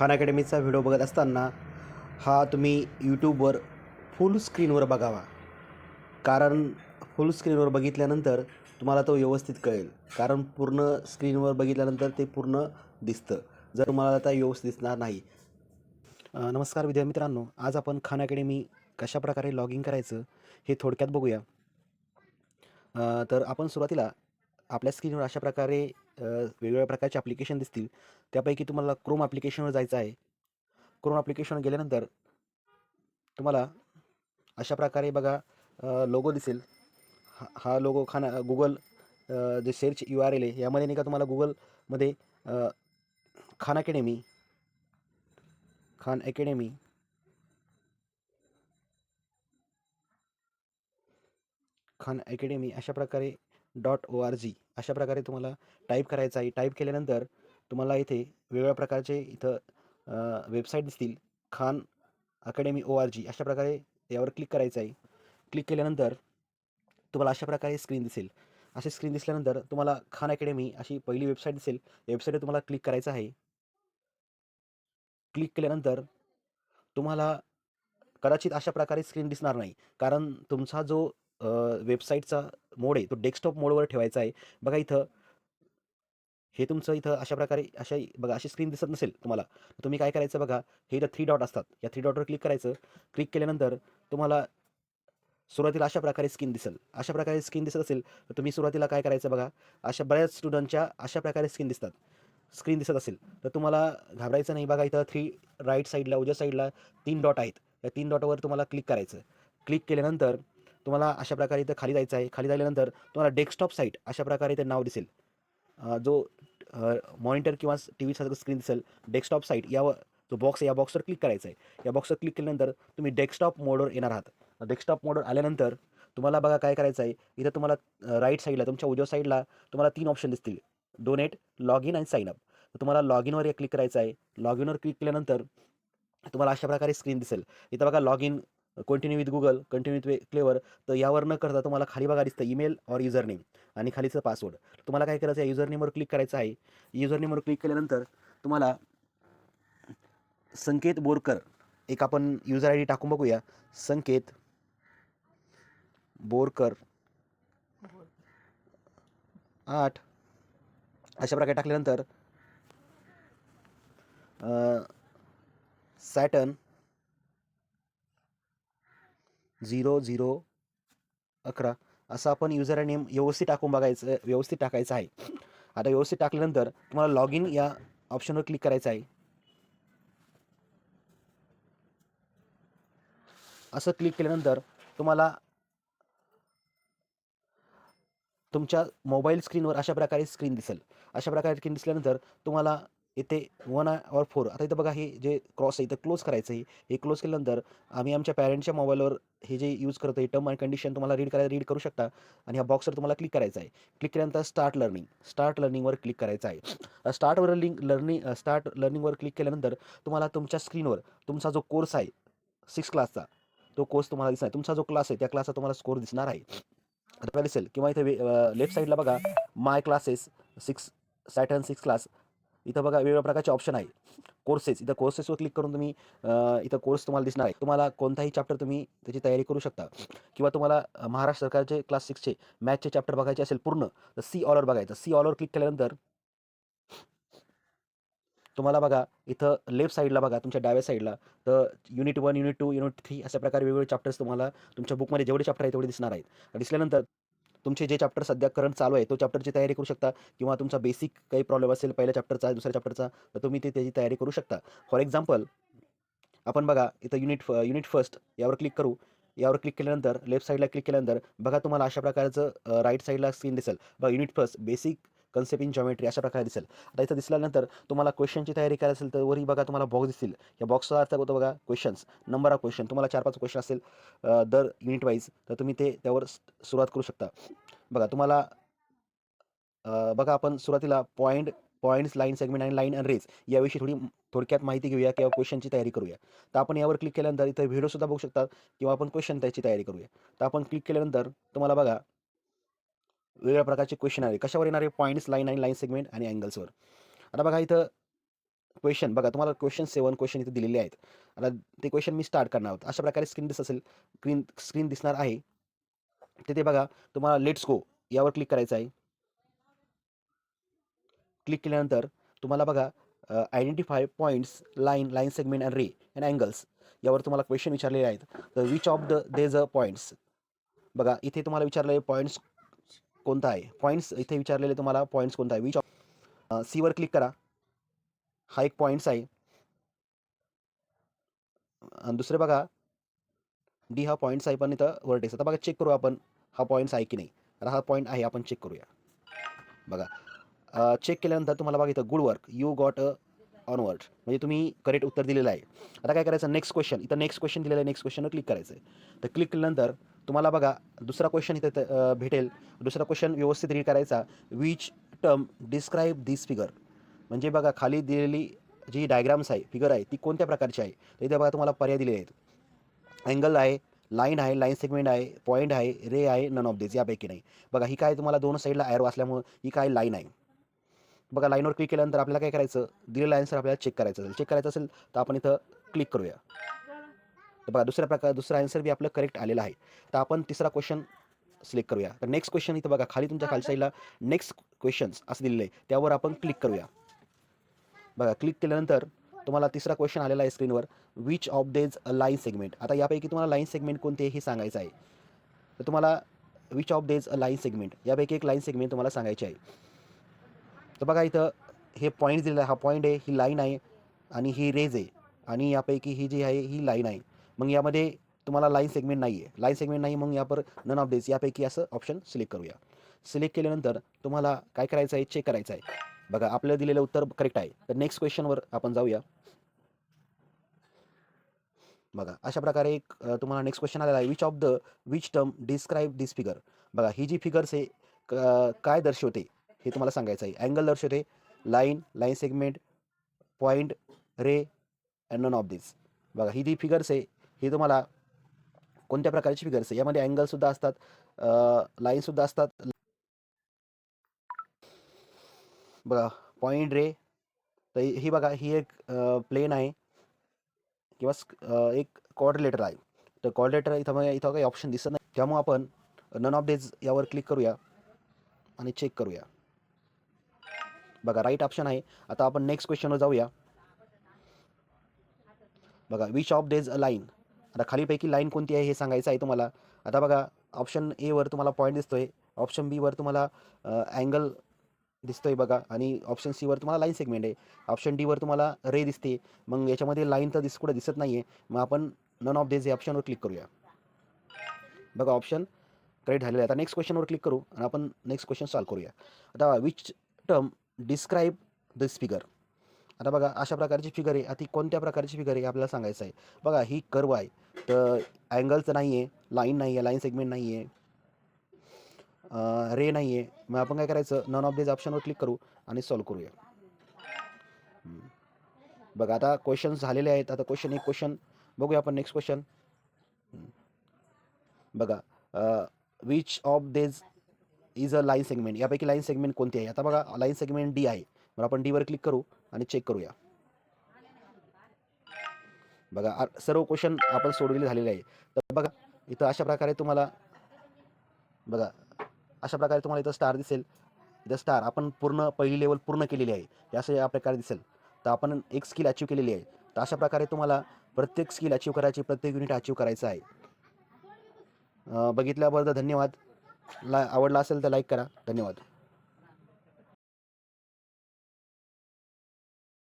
Khan अकॅडमीचा video बघत असताना हा तुम्ही यूट्यूबवर फुल स्क्रीनवर बघावा. कारण फुल स्क्रीनवर बघितल्यानंतर तुम्हाला तो व्यवस्थित कळेल. कारण पूर्ण स्क्रीनवर बघितल्यानंतर ते पूर्ण दिसतं. जर तुम्हाला आता व्यवस्थित दिसणार नाही. नमस्कार विद्यार्थी मित्रांनो आज आपण खान अकॅडमी कशाप्रकारे लॉग इन करायचं हे थोडक्यात बघूया. तर आपण सुरुवातीला आपल्या स्क्रीनवर अशा प्रकारे वेगवेगळ्या प्रकारचे ॲप्लिकेशन दिसतील. त्यापैकी तुम्हाला क्रोम ॲप्लिकेशनवर जायचं आहे. क्रोम ॲप्लिकेशनवर गेल्यानंतर तुम्हाला अशा प्रकारे बघा लोगो दिसेल. हा हा लोगो खाना गुगल जे सर्च यू आर एल आहे यामध्ये नाही का तुम्हाला गुगलमध्ये Khan Academy Khan Academy Khan Academy अशा प्रकारे डॉट ओ आर जी अशा प्रकारे तुम्हाला टाईप करायचं आहे. टाईप केल्यानंतर तुम्हाला इथे वेगवेगळ्या प्रकारचे इथं वेबसाईट दिसतील. Khan Academy O R G अशा प्रकारे यावर क्लिक करायचं आहे. क्लिक केल्यानंतर तुम्हाला अशा प्रकारे स्क्रीन दिसेल. अशी स्क्रीन दिसल्यानंतर तुम्हाला खान अकॅडमी अशी पहिली वेबसाईट दिसेल. वेबसाईटवर तुम्हाला क्लिक करायचं आहे. क्लिक केल्यानंतर तुम्हाला कदाचित अशा प्रकारे स्क्रीन दिसणार नाही. कारण तुमचा जो वेबसाईटचा मोड आहे तो डेस्कटॉप मोडवर ठेवायचा आहे. बघा इथं हे तुमचं इथं अशा प्रकारे अशा बघा अशी स्क्रीन दिसत नसेल तुम्हाला तर तुम्ही काय करायचं बघा हे इथं थ्री डॉट असतात. या थ्री डॉटवर क्लिक करायचं क्लिक केल्यानंतर तुम्हाला सुरुवातीला अशा प्रकारे स्क्रीन दिसेल. अशा प्रकारे स्क्रीन दिसत असेल तर तुम्ही सुरुवातीला काय करायचं बघा अशा बऱ्याच स्टुडंटच्या अशा प्रकारे स्क्रीन दिसतात. स्क्रीन दिसत असेल तर तुम्हाला घाबरायचं नाही. बघा इथं थ्री राईट साईडला उजव्या साईडला तीन डॉट आहेत. या तीन डॉटवर तुम्हाला क्लिक करायचं. क्लिक केल्यानंतर तुम्हाला अशा प्रकारे इथं खाली जायचं आहे. खाली झाल्यानंतर तुम्हाला डेस्कटॉप साईट अशा प्रकारे इथे नाव दिसेल. जो मॉनिटर किंवा टी व्हीचा स्क्रीन दिसेल डेस्कटॉप साईट यावर जो बॉक्स आहे या बॉक्सवर क्लिक करायचा आहे. या बॉक्सवर क्लिक केल्यानंतर तुम्ही डेस्कटॉप मोडवर येणार आहात. डेस्कटॉप मोडवर आल्यानंतर तुम्हाला बघा काय करायचं आहे. इथं तुम्हाला राईट साईडला तुमच्या उजव्या साईडला तुम्हाला तीन ऑप्शन दिसतील. डोनेट लॉग इन आणि साईन अप तुम्हाला लॉग इनवर या क्लिक करायचं आहे. लॉग इनवर क्लिक केल्यानंतर तुम्हाला अशा प्रकारे स्क्रीन दिसेल. इथं बघा log in continue with Google continue with Clever तर यावर न करता तुम्हाला खाली बघा दिसतं ईमेल और युजर नेम आणि खालीचं पासवर्ड तुम्हाला काय करायचं आहे? युजर नेमवर क्लिक करायचं आहे. युजर नेमवर क्लिक केल्यानंतर तुम्हाला संकेत बोरकर एक आपण युजर आय डी टाकून बघूया. संकेत बोरकर आठ. अशा प्रकारे टाकल्यानंतर सॅटन झिरो झिरो अकरा असं आपण युजर नेम व्यवस्थित टाकून बघायचं व्यवस्थित टाकायचं आहे. आता व्यवस्थित टाकल्यानंतर तुम्हाला लॉग इन या ऑप्शनवर क्लिक करायचं आहे. असं क्लिक केल्यानंतर तुम्हाला तुमच्या मोबाईल स्क्रीनवर अशा प्रकारे स्क्रीन दिसेल. अशा प्रकारे स्क्रीन दिसल्यानंतर तुम्हाला इथे वन और फोर आता इथं बघा हे जे क्रॉस आहे इथं क्लोज करायचं आहे. हे क्लोज केल्यानंतर आम्ही आमच्या पॅरेंटच्या मोबाईलवर हे जे यूज करतो आहे टर्म अँड कंडिशन तुम्हाला रीड करायला रीड करू शकता. आणि ह्या बॉक्सवर तुम्हाला क्लिक करायचं आहे. क्लिक केल्यानंतर स्टार्ट लर्निंग स्टार्ट लर्निंगवर क्लिक करायचं आहे. स्टार्टवर लिंक लर्निंग स्टार्ट लर्निंगवर क्लिक केल्यानंतर तुम्हाला तुमच्या स्क्रीनवर तुमचा जो कोर्स आहे सिक्स क्लासचा तो कोर्स तुम्हाला दिसणार तुमचा जो क्लास आहे त्या क्लासचा तुम्हाला स्कोर दिसणार आहे. आपल्याला दिसेल. किंवा इथे लेफ्ट साईडला बघा my classes six Saturn six class इथं बघा वेगवेगळ्या प्रकारचे ऑप्शन आहे. कोर्सेस इथं कोर्सेसवर क्लिक करून तुम्ही इथं कोर्स तुम्हाला दिसणार आहे. तुम्हाला कोणताही चॅप्टर तुम्ही त्याची तयारी करू शकता. किंवा तुम्हाला महाराष्ट्र सरकारचे क्लास सिक्सचे मॅथचे चॅप्टर बघायचे असेल पूर्ण तर सी ऑलवर बघायचं सी ऑलवर क्लिक केल्यानंतर तुम्हाला बघा इथं लेफ्ट साईडला बघा तुमच्या डाव्या साईडला तर unit one unit two unit three अशा प्रकारे वेगवेगळे चॅप्टर्स तुम्हाला तुमच्या बुकमध्ये जेवढे चॅप्टर आहेत तेवढे दिसणार आहेत. दिसल्यानंतर तुमचे जे चॅप्टर सध्या करंट चालू आहे तो चॅप्टरची तयारी करू शकता. किंवा तुमचा बेसिक काही प्रॉब्लेम असेल पहिल्या चॅप्टरचा दुसऱ्या चॅप्टरचा तर तुम्ही ते त्याची तयारी करू शकता. फॉर एक्झाम्पल आपण बघा इथं युनिट युनिट फर्स्ट यावर क्लिक करू. यावर क्लिक केल्यानंतर लेफ्ट साईडला क्लिक केल्यानंतर बघा तुम्हाला अशा प्रकारचं राईट साईडला स्क्रीन दिसेल. बघा unit first basic concept in geometry अशा प्रकारे दिसेल. आता इथं दिसल्यानंतर तुम्हाला क्वेश्चनची तयारी करायला असेल तर वरही बघा तुम्हाला बॉक्स दिसतील. या बॉक्सचा अर्थ होतो बघा क्वेश्चन्स नंबर ऑफ क्वेश्चन तुम्हाला चार पाच क्वेश्चन असेल दर युनिट वाईज तर तुम्ही ते त्यावर सुरुवात करू शकता. बघा तुम्हाला बघा आपण सुरुवातीला पॉईंट पॉईंट्स लाईन सेगमेंट आणि लाईन अँड रेज याविषयी थोडी थोडक्यात माहिती घेऊया किंवा क्वेश्चनची तयारी करूया. तर आपण यावर क्लिक केल्यानंतर इथं व्हिडिओसुद्धा बघू शकता किंवा आपण क्वेश्चन त्याची तयारी करूया. तर आपण क्लिक केल्यानंतर तुम्हाला बघा वेगळ्या प्रकारचे क्वेश्चन आहे कशावर येणार आहे? पॉईंट्स लाईन आणि लाईन सेगमेंट आणि अँगल्सवर आता बघा इथं क्वेश्चन बघा तुम्हाला क्वेश्चन सेवन क्वेश्चन इथे दिलेले आहेत. आता ते क्वेश्चन मी स्टार्ट करणार आहोत. अशा प्रकारे स्क्रीन दिसत असेल स्क्रीन स्क्रीन दिसणार आहे. तिथे बघा तुम्हाला लेट्स गो यावर क्लिक करायचं आहे. क्लिक केल्यानंतर तुम्हाला बघा identify points line line segment and ray and angles यावर तुम्हाला क्वेश्चन विचारलेले आहेत. तर विच ऑफ द देज अ पॉईंट्स बघा इथे तुम्हाला विचारलेले पॉईंट्स कोणता आहे? पॉईंट्स इथे विचारलेले तुम्हाला पॉईंट्स कोणता आहे? विच ऑफ सीवर क्लिक करा. हा एक पॉईंट्स आहे. दुसरे बघा. डी हा पॉईंट्स आहे पण इथं वर्टेक्स आता बघा चेक करू आपण हा पॉईंट्स आहे की नाही. तर हा पॉईंट आहे आपण चेक करूया. बघा. चेक केल्यानंतर तुम्हाला बघा इथं good work you got a onward म्हणजे तुम्ही करेक्ट उत्तर दिलेलं आहे. आता काय करायचं? नेक्स्ट क्वेश्चन इथं नेक्स्ट क्वेश्चन दिलेलं आहे. नेक्स्ट क्वेश्चनवर क्लिक करायचं आहे तर क्लिक केल्यानंतर तुम्हाला बघा दुसरा क्वेश्चन इथे भेटेल. दुसरा क्वेश्चन व्यवस्थित रीड करायचा. Which term describe this figure म्हणजे बघा खाली दिलेली जी डायग्राम्स आहे फिगर आहे ती कोणत्या प्रकारची आहे? तर इथे बघा तुम्हाला पर्याय दिलेले आहेत. अँगल आहे लाईन आहे लाईन सेगमेंट आहे पॉईंट आहे रे आहे नन ऑफ दिस यापैकी नाही. बघा ही काय तुम्हाला दोन साईडला ॲरो असल्यामुळं ही काय लाईन आहे. बघा लाईनवर क्लिक केल्यानंतर आपल्याला काय करायचं? दिलेलं आन्सर आपल्याला चेक करायचं असेल. चेक करायचं असेल तर आपण इथं क्लिक करूया. तर बघा दुसऱ्या प्रकार दुसरा आन्सर बी आपलं करेक्ट आलेला आहे. तर आपण तिसरा क्वेश्चन सिलेक्ट करूया. तर नेक्स्ट क्वेश्चन इथं बघा खाली तुमच्या खाली साईडला नेक्स्ट क्वेश्चन्स असं दिलेलं आहे. त्यावर आपण क्लिक करूया. बघा क्लिक केल्यानंतर तुम्हाला तिसरा क्वेश्चन आलेला आहे स्क्रीनवर विच ऑफ देज अ लाईन सेगमेंट आता यापैकी तुम्हाला लाईन सेगमेंट कोणते हे सांगायचं आहे. तर तुम्हाला विच ऑफ देज अ लाईन सेगमेंट यापैकी एक लाईन सेगमेंट तुम्हाला सांगायची आहे. तर बघा इथं हे पॉईंट दिलेला आहे. हा पॉईंट आहे ही लाईन आहे आणि ही रेज आहे. आणि यापैकी ही जी आहे ही लाईन आहे. मग यामध्ये तुम्हाला लाईन सेगमेंट नाही आहे लाईन सेगमेंट नाही मग यापर नन ऑफ डेज यापैकी असं ऑप्शन सिलेक्ट करूया. सिलेक्ट केल्यानंतर तुम्हाला काय करायचं आहे? चेक करायचं आहे. बघा आपल्याला दिलेलं उत्तर करेक्ट आहे. तर नेक्स्ट क्वेश्चनवर आपण जाऊया. बघा अशा प्रकारे एक तुम्हाला नेक्स्ट क्वेश्चन आलेला आहे. Which of the which term describe this figure बघा ही जी फिगर्स आहे काय दर्शवते? हे तुम्हाला सांगायचं आहे. अँगल दर्शवते. Line line segment point ray and none of this बघा ही जी फिगर्स आहे ही तुम्हाला कोणत्या प्रकारची फिगर्स आहे? यामध्ये अँगलसुद्धा असतात लाईनसुद्धा असतात. बघा पॉईंट रे तर ही बघा ही एक प्लेन आहे. किंवा एक कॉर्डिलेटर आहे. तर कॉर्डिलेटर इथं मग इथं काही ऑप्शन दिसत नाही. त्यामुळे आपण नन ऑफ डेज यावर क्लिक करूया आणि चेक करूया. बघा राईट ऑप्शन आहे. आता आपण नेक्स्ट क्वेश्चनवर जाऊया. बघा which of these a line आता खालीपैकी लाईन कोणती आहे हे सांगायचं आहे तुम्हाला. आता बघा ऑप्शन एवर तुम्हाला पॉईंट दिसतोय. ऑप्शन बीवर तुम्हाला अँगल दिसतोय बघा. आणि ऑप्शन सीवर तुम्हाला लाईन सेगमेंट आहे. ऑप्शन डीवर तुम्हाला रे दिसते. मग याच्यामध्ये लाईन तर दिस कुठं दिसत नाही आहे मग आपण नन ऑफ डेज या ऑप्शनवर क्लिक करूया. बघा ऑप्शन करेक्ट झालेलं आहे. आता नेक्स्ट क्वेश्चनवर क्लिक करू आणि आपण नेक्स्ट क्वेश्चन सॉल्व करूया. आता which term describe this figure आता बघा अशा प्रकारची फिगर आहे. आता ती कोणत्या प्रकारची फिगर आहे आपल्याला सांगायचं आहे. बघा ही कर्व आहे. तर अँगलचं नाही आहे लाईन नाही आहे लाईन सेगमेंट नाही आहे रे नाही आहे मग आपण काय करायचं? नन ऑफ देज ऑप्शनवर क्लिक करू आणि सॉल्व करूया. बघा आता क्वेश्चन झालेले आहेत. आता क्वेश्चन एक क्वेश्चन बघूया आपण नेक्स्ट क्वेश्चन बघा which of these is a line segment यापैकी लाईन सेगमेंट कोणती आहे? आता बघा लाईन सेगमेंट डी आहे. मग आपण डीवर क्लिक करू आणि चेक करूया. बघा सर्व क्वेश्चन आपण सोडवले झालेले आहे. तर बघा इथं अशा प्रकारे तुम्हाला बघा अशा प्रकारे तुम्हाला इथं स्टार दिसेल. इथं स्टार आपण पूर्ण पहिली लेवल पूर्ण केलेली आहे. हे असं या प्रकारे दिसेल. तर आपण एक स्किल अचीव केलेली आहे. तर अशा प्रकारे तुम्हाला प्रत्येक स्किल अचीव करायची प्रत्येक युनिट अचीव करायचं आहे. बघितल्याबद्दल धन्यवाद. ला आवडला असेल तर लाईक करा. धन्यवाद.